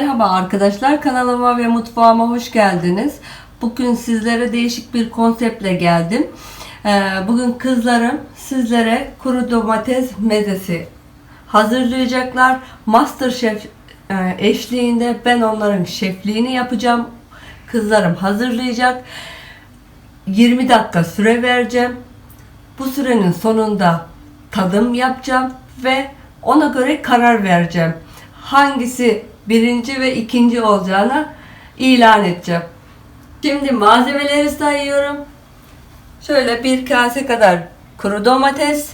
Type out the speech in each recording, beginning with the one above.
Merhaba arkadaşlar kanalıma ve mutfağıma hoş geldiniz. Bugün sizlere değişik bir konseptle geldim. Ee, Bugün kızlarım sizlere kuru domates mezesi hazırlayacaklar. Masterchef e, eşliğinde ben onların şefliğini yapacağım. Kızlarım hazırlayacak. 20 dakika süre vereceğim. Bu sürenin sonunda tadım yapacağım ve ona göre karar vereceğim. Hangisi birinci ve ikinci olacağını ilan edeceğim. Şimdi malzemeleri sayıyorum. Şöyle bir kase kadar kuru domates,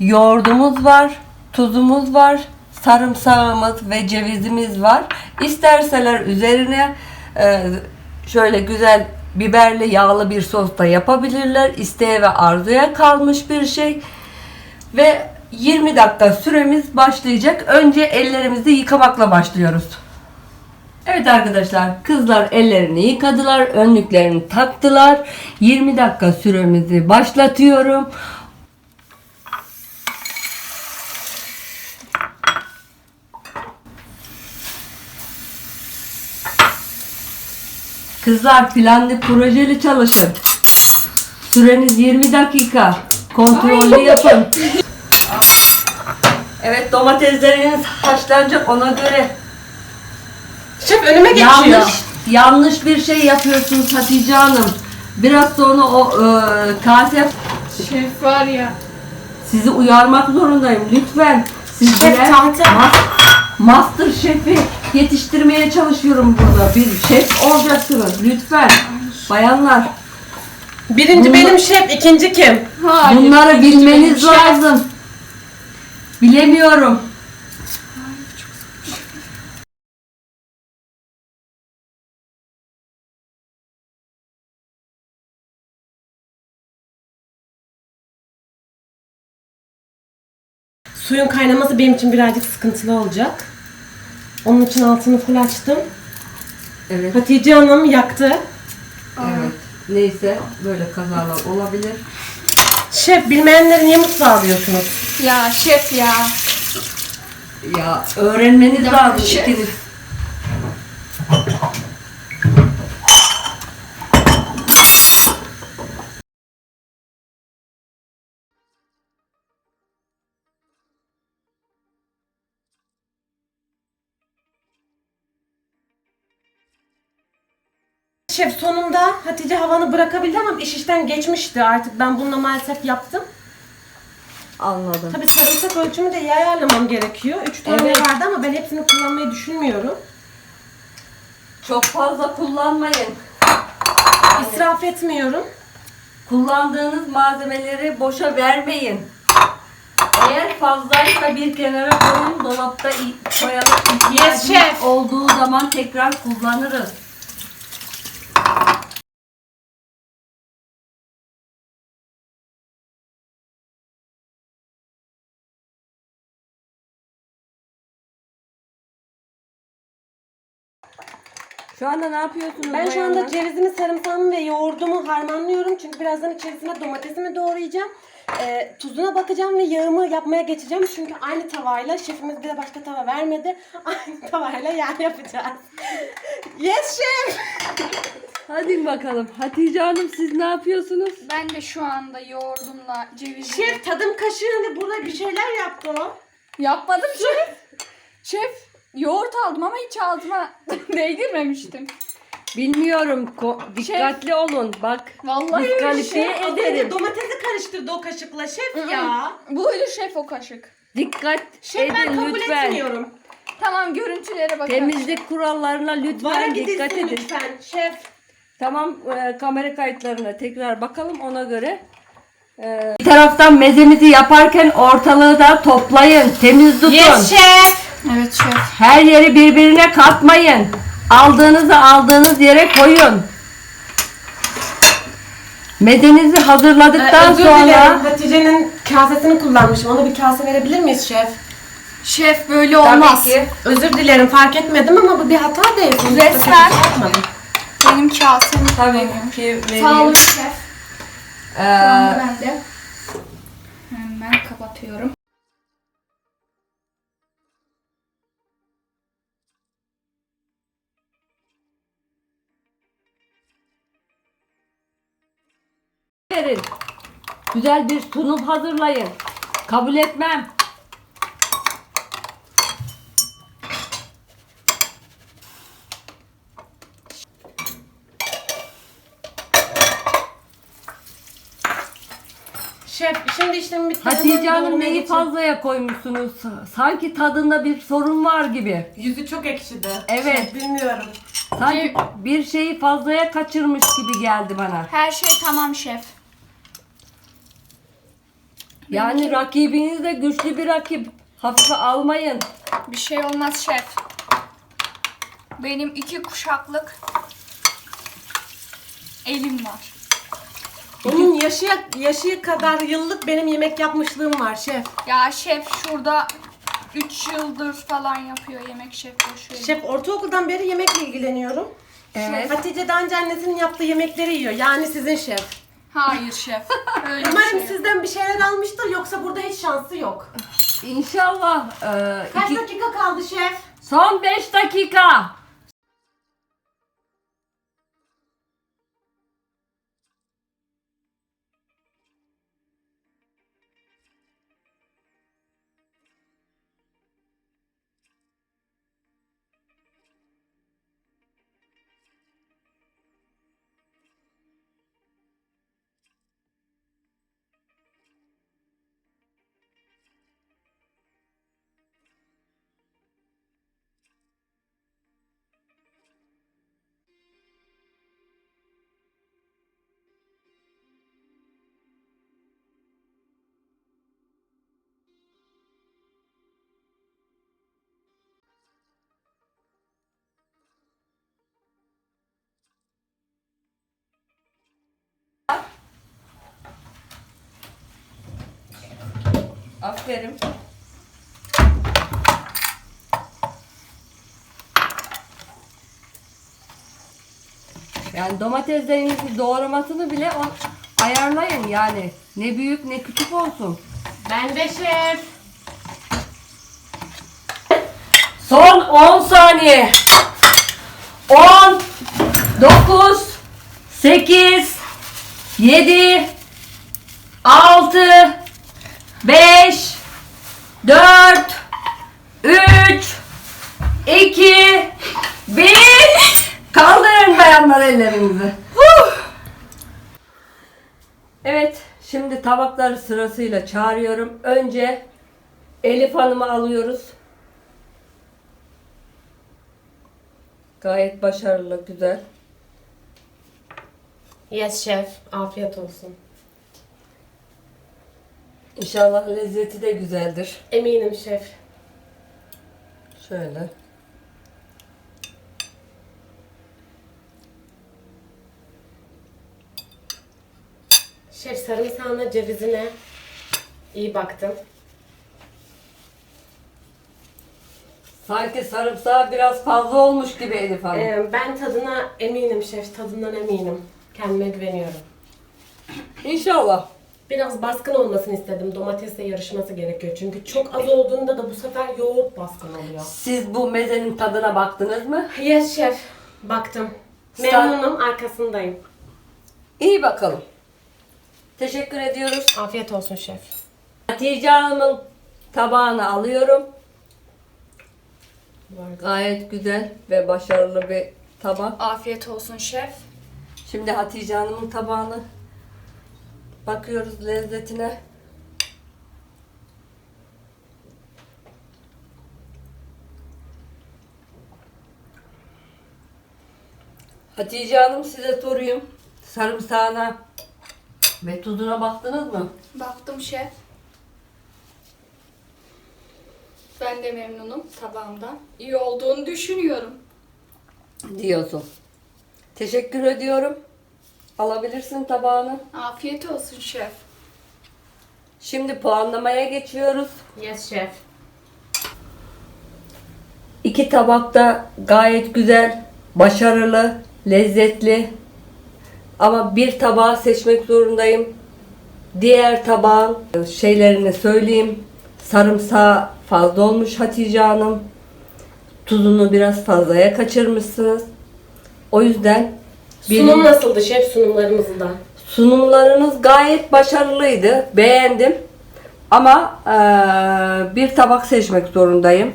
yoğurdumuz var, tuzumuz var, sarımsağımız ve cevizimiz var. İsterseler üzerine e, şöyle güzel biberli yağlı bir sos da yapabilirler. İsteğe ve arzuya kalmış bir şey. Ve 20 dakika süremiz başlayacak. Önce ellerimizi yıkamakla başlıyoruz. Evet arkadaşlar kızlar ellerini yıkadılar, önlüklerini taktılar. 20 dakika süremizi başlatıyorum. Kızlar planlı projeli çalışın. Süreniz 20 dakika. Kontrollü yapın. Evet domatesleriniz haşlanacak ona göre. Şef önüme geçiyor. Yanlış, yanlış bir şey yapıyorsunuz Hatice Hanım. Biraz sonra o e, kase Şef var ya. sizi uyarmak zorundayım lütfen. Siz Şef tahta. ma- master şefi yetiştirmeye çalışıyorum burada. Bir şef olacaksınız lütfen. Bayanlar Birinci Bunu- benim şef, ikinci kim? bunları bilmeniz lazım. Bilemiyorum. Suyun kaynaması benim için birazcık sıkıntılı olacak. Onun için altını full açtım. Evet. Hatice Hanım yaktı. Evet. Neyse böyle kazalar olabilir. Şef bilmeyenleri niye mutfağa alıyorsunuz? Ya şef ya. Ya öğrenmeniz Ya, lazım şey- ikiniz. Şef sonunda Hatice havanı bırakabildi ama iş işten geçmişti artık. Ben bununla maalesef yaptım. Anladım. Tabii sarımsak ölçümü de iyi ayarlamam gerekiyor. Üç tane Evet. vardı ama ben hepsini kullanmayı düşünmüyorum. Çok fazla kullanmayın. İsraf etmiyorum. Kullandığınız malzemeleri boşa vermeyin. Eğer fazlaysa bir kenara koyun, dolapta i- koyalım. İhtiyacımız şef. olduğu zaman tekrar kullanırız. Şu anda ne yapıyorsunuz? Ben şu anda cevizimi, sarımsağımı ve yoğurdumu harmanlıyorum. Çünkü birazdan içerisine domatesimi doğrayacağım. Ee, tuzuna bakacağım ve yağımı yapmaya geçeceğim. Çünkü aynı tavayla, şefimiz bize başka tava vermedi. Aynı tavayla yağ yapacağız. yes şef! Hadi bakalım. Hatice Hanım siz ne yapıyorsunuz? Ben de şu anda yoğurdumla cevizi Şef tadım kaşığını burada bir şeyler yaptı o. yapmadım şef. şef yoğurt aldım ama hiç ağzıma değdirmemiştim. Bilmiyorum. Ko- dikkatli olun. Bak. Vallahi öyle. Az önce ederim. domatesi karıştırdı o kaşıkla şef ya. Bu öyle şef o kaşık. Dikkat Şef ben edin kabul lütfen. etmiyorum. Tamam görüntülere bakalım. Temizlik kurallarına Vara lütfen dikkat gidilsin edin. lütfen şef. Tamam e, kamera kayıtlarına tekrar bakalım ona göre. E, bir taraftan mezemizi yaparken ortalığı da toplayın. Temiz tutun. Yes şef. Evet şef. Her yeri birbirine katmayın. Aldığınızı aldığınız yere koyun. Mezenizi hazırladıktan Ee, özür dilerim. sonra Hatice'nin kasesini kullanmışım. Ona bir kase verebilir miyiz şef? Şef böyle tabii olmaz. ki Özür dilerim fark etmedim ama bu bir hata değil. Sonuçta Resmen. kötü bir şey yapmadım. Benim kasem. tabii ki Sağ olun vereyim. şef. Ee, ben de hemen kapatıyorum. Verin. Güzel bir sunum hazırlayın. Kabul etmem. Şef şimdi işlemi bitti. Hatice Hanım neyi fazlaya koymuşsunuz? Sanki tadında bir sorun var gibi. Yüzü çok ekşidi. Evet. Şef, bilmiyorum. Sanki bir şeyi fazlaya kaçırmış gibi geldi bana. Her şey tamam şef. Yani rakibiniz de güçlü bir rakip. Hafife almayın. Bir şey olmaz şef. Benim iki kuşaklık elim var. Onun yaşı, yaşı kadar yıllık benim yemek yapmışlığım var şef. Ya şef şurada 3 yıldır falan yapıyor yemek şef boşuyor. Şef ortaokuldan beri yemekle ilgileniyorum. Evet. Hatice daha önce annesinin yaptığı yemekleri yiyor. Yani sizin şef. Hayır şef. Öyle bir Umarım şey yok. sizden bir şeyler almıştır yoksa burada hiç şansı yok. İnşallah. e, Kaç iki- dakika kaldı şef? Son 5 dakika. Aferin. Yani domateslerinizi doğramasını bile o, ayarlayın yani. Ne büyük ne küçük olsun. Ben de şef. Son 10 saniye. 10 9 8 7 6 5 4 3 2 1 Kaldırın bayanlar ellerinizi. Evet, şimdi tabakları sırasıyla çağırıyorum. Önce Elif Hanım'ı alıyoruz. Gayet başarılı, güzel. Yes şef. Afiyet olsun. İnşallah lezzeti de güzeldir. Eminim şef. Şöyle. Şef sarımsağına cevizine iyi baktım. Sanki sarımsağı biraz fazla olmuş gibi Elif Hanım. Ee, ben tadına eminim şef. Tadından eminim. Kendime güveniyorum. İnşallah. Biraz baskın olmasını istedim. Domatesle yarışması gerekiyor. Çünkü çok az olduğunda da bu sefer yoğurt baskın oluyor. Siz bu mezenin tadına baktınız mı? Yes şef. Baktım. Sen- Memnunum. Arkasındayım. İyi bakalım. Teşekkür ediyoruz. Afiyet olsun şef. Hatice Hanım'ın tabağını alıyorum. Bu arada. Gayet güzel ve başarılı bir tabak. Afiyet olsun şef. Şimdi Hatice Hanım'ın tabağını bakıyoruz lezzetine. Hatice Hanım size sorayım. Sarımsağına ve tuzuna baktınız mı? Baktım şef. Ben de memnunum tabağımdan. İyi olduğunu düşünüyorum. Diyorsun. Teşekkür ediyorum. Alabilirsin tabağını. Afiyet olsun şef. Şimdi puanlamaya geçiyoruz. Yes şef. İki tabak da gayet güzel, başarılı, lezzetli. Ama bir tabağı seçmek zorundayım. Diğer tabağın şeylerini söyleyeyim. Sarımsağı fazla olmuş Hatice Hanım. Tuzunu biraz fazlaya kaçırmışsınız. O yüzden Sunum nasıldı şef sunumlarımızı da? Sunumlarınız gayet başarılıydı. Beğendim. Ama eee, bir tabak seçmek zorundayım.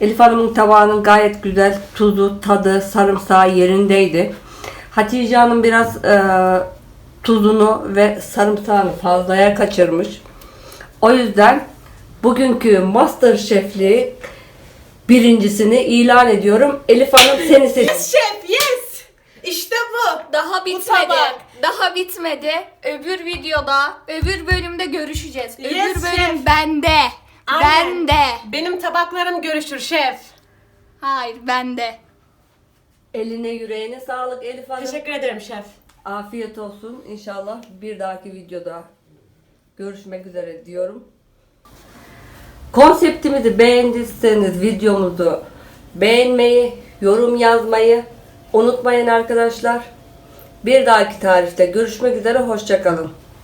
Elif Hanım'ın tabağının gayet güzel tuzu, tadı, sarımsağı yerindeydi. Hatice Hanım biraz eee, tuzunu ve sarımsağını fazlaya kaçırmış. O yüzden bugünkü Master Şefliği birincisini ilan ediyorum. Elif Hanım seni seç. Şef. İşte bu. Daha bitmedi. tabak. Daha bitmedi. Öbür videoda, öbür bölümde görüşeceğiz. Yes, öbür bölüm şef. bende. Aynen. Bende. Benim tabaklarım görüşür şef. Hayır, bende. Eline yüreğine sağlık Elif Hanım. Teşekkür ederim şef. Afiyet olsun. İnşallah bir dahaki videoda görüşmek üzere diyorum. Konseptimizi beğendiyseniz videomuzu beğenmeyi, yorum yazmayı unutmayın arkadaşlar. Bir dahaki tarifte görüşmek üzere. Hoşçakalın.